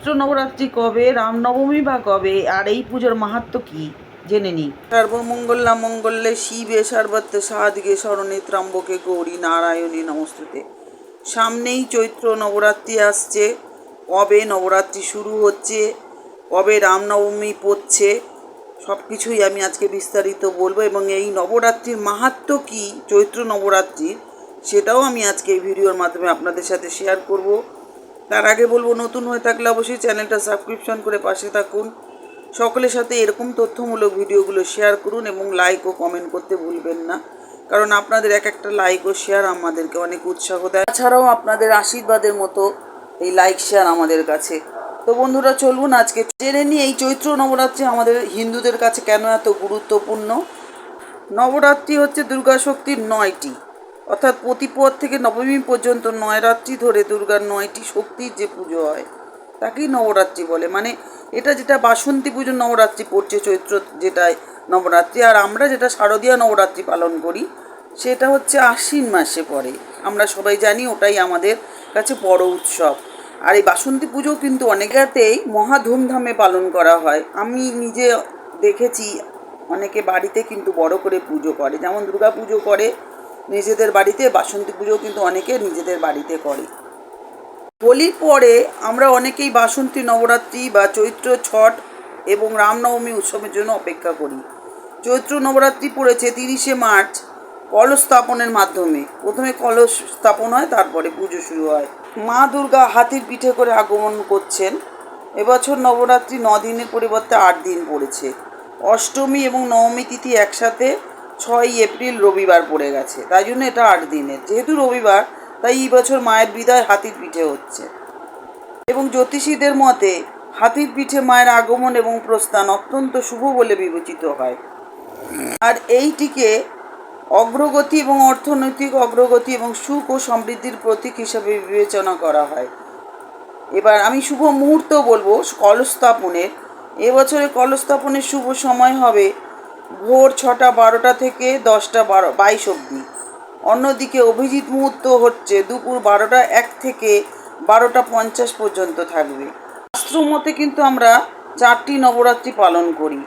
চৈত্র নবরাত্রি কবে? রামনবমী বা কবে? আর এই পুজোর মাহাত্ম কি? জেনে নিই। সর্বমঙ্গলা মঙ্গলে শিবে সর্বত্র সাধকে স্মরণে ত্রাম্বকে গৌরী নারায়ণী নমস্তুতে। সামনেই চৈত্র নবরাত্রি আসছে। কবে নবরাত্রি শুরু হচ্ছে? কবে রামনবমী পড়ছে? সব কিছুই আমি আজকে বিস্তারিত বলব এবং এই নবরাত্রির মাহাত্ম কি, চৈত্র নবরাত্রির, সেটাও আমি আজকে এই ভিডিওর মাধ্যমে আপনাদের সাথে শেয়ার করব। তার আগে বলব, নতুন হয়ে থাকলে অবশ্যই চ্যানেলটা সাবস্ক্রিপশন করে পাশে থাকুন। সকলের সাথে এরকম তথ্যমূলক ভিডিওগুলো শেয়ার করুন এবং লাইক ও কমেন্ট করতে ভুলবেন না। কারণ আপনাদের এক একটা লাইক ও শেয়ার আমাদেরকে অনেক উৎসাহ দেয়। তাছাড়াও আপনাদের আশীর্বাদের মতো এই লাইক শেয়ার আমাদের কাছে। তো বন্ধুরা, চলুন আজকে জেনে নিই এই চৈত্র নবরাত্রি আমাদের হিন্দুদের কাছে কেন এত গুরুত্বপূর্ণ? নবরাত্রি হচ্ছে দুর্গা শক্তির নয়টি। অর্থাৎ প্রতিপদ থেকে নবমী পর্যন্ত নয় রাত্রি ধরে দুর্গার নয়টি শক্তির যে পুজো হয়, তাকেই নবরাত্রি বলে। মানে এটা যেটা বাসন্তী পুজো নবরাত্রি পড়ছে চৈত্র যেটা নবরাত্রি, আর আমরা যেটা শারদীয় নবরাত্রি পালন করি, সেটা হচ্ছে আশ্বিন মাসে পড়ে। আমরা সবাই জানি ওটাই আমাদের কাছে বড় উৎসব। আর এই বাসন্তী পুজো কিন্তু অনেকেতেই মহা ধুমধামে পালন করা হয়। আমি নিজে দেখেছি, অনেকে বাড়িতে কিন্তু বড় করে পুজো করে। যেমন দুর্গা পুজো করে নিজেদের বাড়িতে, বাসন্তী পুজো কিন্তু অনেকে নিজেদের বাড়িতে করে। হোলির পরে আমরা অনেকেই বাসন্তী নবরাত্রি বা চৈত্র ছট এবং রামনবমী উৎসবের জন্য অপেক্ষা করি। চৈত্র নবরাত্রি পড়েছে তিরিশে মার্চ কলস স্থাপনের মাধ্যমে। প্রথমে কলস স্থাপন হয়, তারপরে পুজো শুরু হয়। মা দুর্গা হাতির পিঠে করে আগমন করছেন। এবছর নবরাত্রি ন দিনের পরিবর্তে আট দিন পড়েছে। অষ্টমী এবং নবমী তিথি একসাথে ছয় এপ্রিল রবিবার পড়ে গেছে। তাই জন্য এটা আট দিনের। যেহেতু রবিবার, তাই এই বছর মায়ের বিদায় হাতির পিঠে হচ্ছে। এবং জ্যোতিষীদের মতে, হাতির পিঠে মায়ের আগমন এবং প্রস্থান অত্যন্ত শুভ বলে বিবেচিত হয়। আর এইটিকে অগ্রগতি এবং অর্থনৈতিক অগ্রগতি এবং সুখ ও সমৃদ্ধির প্রতীক হিসাবে বিবেচনা করা হয়। এবার আমি শুভ মুহূর্ত বলব কলস্থাপনের এবছরে কলস্থাপনের শুভ সময় হবে ভোর ছটা বারোটা থেকে দশটা বারো, বাইশ অবধি। অন্যদিকে অভিজিৎ মুহূর্ত হচ্ছে দুপুর বারোটা এক থেকে বারোটা পঞ্চাশ পর্যন্ত থাকবে। শাস্ত্রমতে কিন্তু আমরা চারটি নবরাত্রি পালন করি,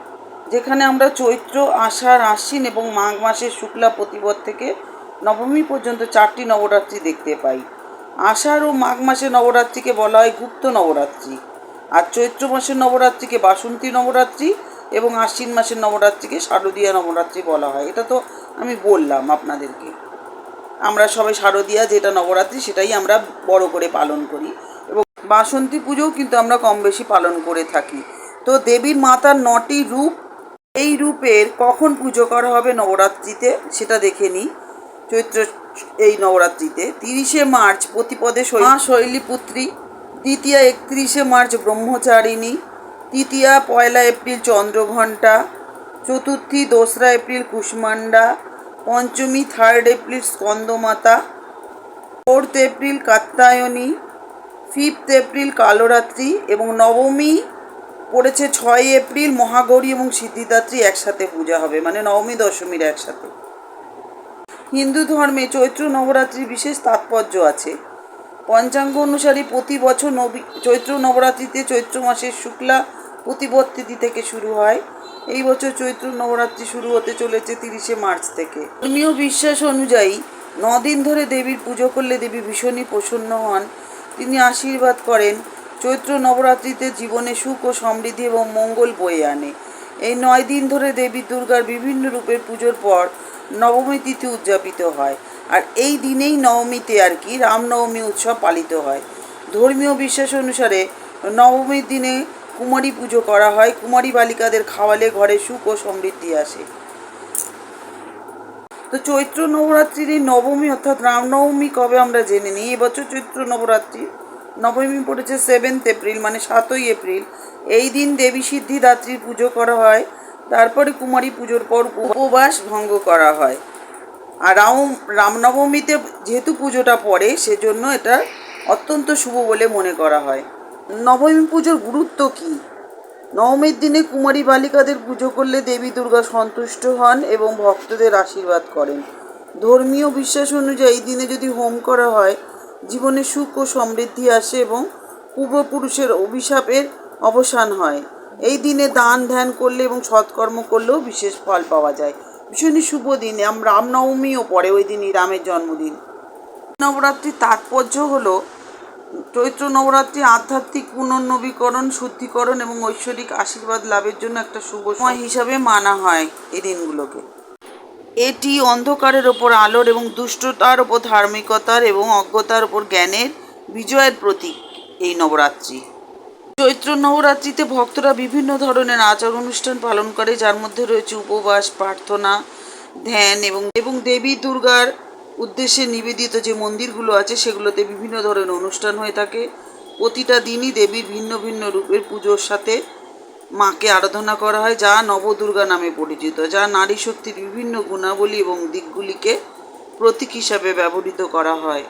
যেখানে আমরা চৈত্র, আষাঢ়, আশ্বিন এবং মাঘ মাসের শুক্লা প্রতিপদ থেকে নবমী পর্যন্ত চারটি নবরাত্রি দেখতে পাই। আষাঢ় ও মাঘ মাসের নবরাত্রিকে বলা হয় গুপ্ত নবরাত্রি। আর চৈত্র মাসের নবরাত্রিকে বাসন্তী নবরাত্রি এবং আশ্বিন মাসের নবরাত্রিকে শারদীয়া নবরাত্রি বলা হয়। এটা তো আমি বললাম আপনাদেরকে। আমরা সবাই শারদীয়া, যেটা নবরাত্রি, সেটাই আমরা বড় করে পালন করি। এবং বাসন্তী পুজোও কিন্তু আমরা কম বেশি পালন করে থাকি। তো দেবীর মাতার নটি রূপ, এই রূপের কখন পুজো করা হবে নবরাত্রিতে, সেটা দেখে নিই। চৈত্র এই নবরাত্রিতে। তিরিশে মার্চ প্রতিপদে মা শৈলীপুত্রী, দ্বিতীয়া একত্রিশে মার্চ ব্রহ্মচারিণী তৃতীয়া পয়লা এপ্রিল চন্দ্রঘণ্টা, চতুর্থী দোসরা এপ্রিল কুষ্মান্ডা পঞ্চমী third April Skandamata, fourth April Katyayani fifth April Kalaratri এবং নবমী পড়েছে ছয় এপ্রিল মহাগৌরী এবং সিদ্ধিদাত্রী একসাথে পূজা হবে মানে নবমী দশমীর একসাথে। হিন্দু ধর্মে চৈত্র নবরাত্রির বিশেষ তাৎপর্য আছে। পঞ্চাঙ্গ অনুসারে প্রতি বছর নবী, চৈত্র নবরাত্রিতে চৈত্র মাসের শুক্লা প্রতিপদ তিথি থেকে শুরু হয়। এই বছর চৈত্র নবরাত্রি শুরু হতে চলেছে তিরিশে মার্চ থেকে। ধর্মীয় বিশ্বাস অনুযায়ী দিন ধরে দেবীর পুজো করলে দেবী ভীষণই প্রসন্ন হন। তিনি আশীর্বাদ করেন, চৈত্র নবরাত্রিতে জীবনে সুখ ও সমৃদ্ধি এবং মঙ্গল বয়ে আনে। এই নয় দিন ধরে দেবী দুর্গার বিভিন্ন রূপের পুজোর পর নবমী তিথি উদযাপিত হয়। আর এই দিনেই নবমীতে আর কি রামনবমী উৎসব পালিত হয়। ধর্মীয় বিশ্বাস অনুসারে নবমীর দিনে কুমারী পুজো করা হয়। কুমারী বালিকাদের খাওয়ালে ঘরে সুখ ও সমৃদ্ধি আসে। তো চৈত্র নবরাত্রির এই নবমী অর্থাৎ রামনবমী কবে আমরা জেনে নিই? এবছর চৈত্র নবরাত্রি। নবমী পড়েছে সেভেন্থ এপ্রিল মানে সাতই এপ্রিল এই দিন দেবী সিদ্ধিদাত্রীর পুজো করা হয়। তারপরে কুমারী পুজোর পর উপবাস ভঙ্গ করা হয়। আর রাম, রামনবমীতে যেহেতু পুজোটা পড়ে, সেজন্য এটা অত্যন্ত শুভ বলে মনে করা হয়। নবমী পুজোর গুরুত্ব কী? নবমীর দিনে কুমারী বালিকাদের পুজো করলে দেবী দুর্গা সন্তুষ্ট হন এবং ভক্তদের আশীর্বাদ করেন। ধর্মীয় বিশ্বাস অনুযায়ী দিনে যদি হোম করা হয়, জীবনে সুখ ও সমৃদ্ধি আসে এবং পূর্বপুরুষের অভিশাপের অবসান হয়। এই দিনে দান ধ্যান করলে এবং সৎকর্ম করলেও বিশেষ ফল পাওয়া যায়। ভীষণই শুভ দিন রামনবমীও পড়ে ওই দিনই, রামের জন্মদিন। নবরাত্রির তাৎপর্য হলো চৈত্র নবরাত্রি আধ্যাত্মিক পুনর্নবীকরণ, শুদ্ধিকরণ এবং ঐশ্বরিক আশীর্বাদ লাভের জন্য একটা শুভ সময় হিসাবে মানা হয় এই দিনগুলোকে। এটি অন্ধকারের ওপর আলোর এবং দুষ্টতার ওপর ধার্মিকতার এবং অজ্ঞতার ওপর জ্ঞানের বিজয়ের প্রতীক এই নবরাত্রি। চৈত্র নবরাত্রিতে ভক্তরা বিভিন্ন ধরনের আচার অনুষ্ঠান পালন করে, যার মধ্যে রয়েছে উপবাস, প্রার্থনা, ধ্যান এবং এবং দেবী দুর্গার উদ্দেশ্যে নিবেদিত যে মন্দিরগুলো আছে, সেগুলোতে বিভিন্ন ধরনের অনুষ্ঠান হয়ে থাকে। প্রতিটা দিনই দেবীর ভিন্ন ভিন্ন রূপের পুজোর সাথে মাকে আরাধনা করা হয়, যা নবদুর্গা নামে পরিচিত, যা নারী শক্তির বিভিন্ন গুণাবলী এবং দিকগুলিকে প্রতীক হিসাবে ব্যবহৃত করা হয়।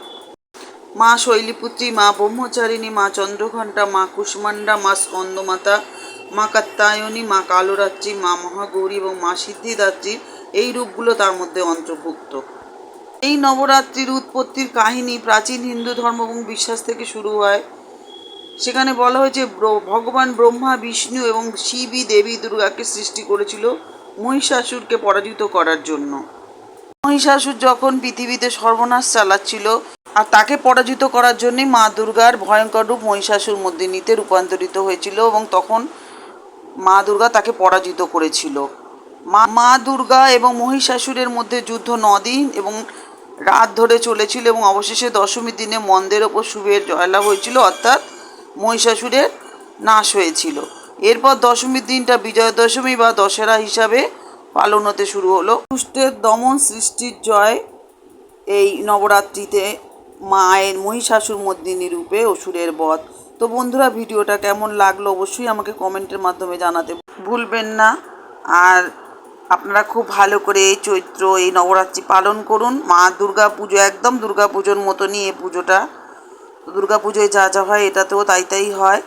মা শৈলীপুত্রী, মা ব্রহ্মচারিণী, মা চন্দ্রঘণ্টা, মা কুষ্মান্ডা মা স্কন্দমাতা, মা কাত্তায়নী, মা কালরাত্রি, মা মহাগৌরী এবং মা সিদ্ধিদাত্রী এই রূপগুলো তার মধ্যে অন্তর্ভুক্ত। এই নবরাত্রির উৎপত্তির কাহিনী প্রাচীন হিন্দু ধর্ম এবং বিশ্বাস থেকে শুরু হয়। সেখানে বলা হয়েছে ভগবান ব্রহ্মা, বিষ্ণু এবং শিবই দেবী দুর্গাকে সৃষ্টি করেছিল মহিষাসুরকে পরাজিত করার জন্য। মহিষাসুর যখন পৃথিবীতে সর্বনাশ চালাচ্ছিল আর তাকে পরাজিত করার জন্যই মা দুর্গার ভয়ঙ্কর রূপ মহিষাসুর মর্দিনীতে রূপান্তরিত হয়েছিল এবং তখন মা দুর্গা তাকে পরাজিত করেছিল। মা মা দুর্গা এবং মহিষাসুরের মধ্যে যুদ্ধ নদিন এবং রাত ধরে চলেছিল এবং অবশেষে দশমীর দিনে মন্দের ওপর শুভের জয়লাভ হয়েছিল, অর্থাৎ মহিষাসুরের নাশ হয়েছিল। এরপর দশমীর দিনটা বিজয়া দশমী বা দশেরা হিসাবে পালন হতে শুরু হলো। দুষ্টের দমন সৃষ্টির জয় এই নবরাত্রিতে মায়ের মহিষাসুর মর্দিনী রূপে অসুরের বধ। তো বন্ধুরা, ভিডিওটা কেমন লাগল অবশ্যই আমাকে কমেন্টের মাধ্যমে জানাতে ভুলবেন না। আর আপনারা খুব ভালো করে এই চৈত্র, এই নবরাত্রি পালন করুন। মা দুর্গা পুজো, একদম দুর্গা পুজোর মতনই এই পুজোটা। দুর্গা পুজোয় যা যা হয় এটাতেও তাই তাই হয়।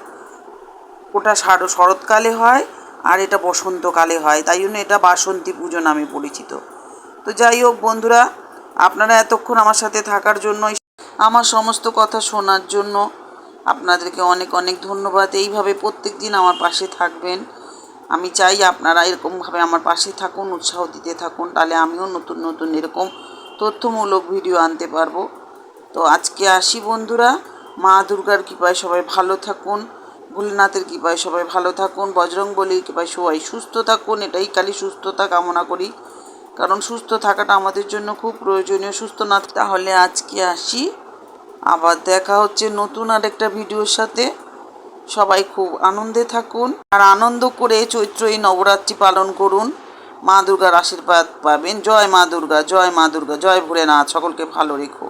ওটা শার- শরৎকালে হয়। আর এটা বসন্তকালে হয়, তাই জন্য এটা বাসন্তী পুজো নামে পরিচিত। তো যাই হোক বন্ধুরা, আপনারা এতক্ষণ আমার সাথে থাকার জন্য আমার সমস্ত কথা শোনার জন্য আপনাদেরকে অনেক অনেক ধন্যবাদ। এইভাবে প্রত্যেক দিন আমার পাশে থাকবেন। আমি চাই আপনারা এরকমভাবে আমার পাশে থাকুন, উৎসাহ দিতে থাকুন, তাহলে আমিও নতুন নতুন এরকম তথ্যমূলক ভিডিও আনতে পারব। তো আজকে আসি বন্ধুরা, মা দুর্গার কৃপায় সবাই ভালো থাকুন। ভোলেনাথের কৃপায় সবাই ভালো থাকুন বজরং বলির কৃপায় সবাই সুস্থ থাকুন, এটাই খালি সুস্থতা কামনা করি। কারণ সুস্থ থাকাটা আমাদের জন্য খুব প্রয়োজনীয়। সুস্থ না তাহলে আজকে আসি। আবার দেখা হচ্ছে নতুন আর একটা ভিডিওর সাথে। সবাই খুব আনন্দে থাকুন। আর আনন্দ করে চৈত্র এই নবরাত্রি পালন করুন। মা দুর্গার আশীর্বাদ পাবেন। জয় মা দুর্গা, জয় মা দুর্গা, জয় ভোলেনাথ। সকলকে ভালো রেখো।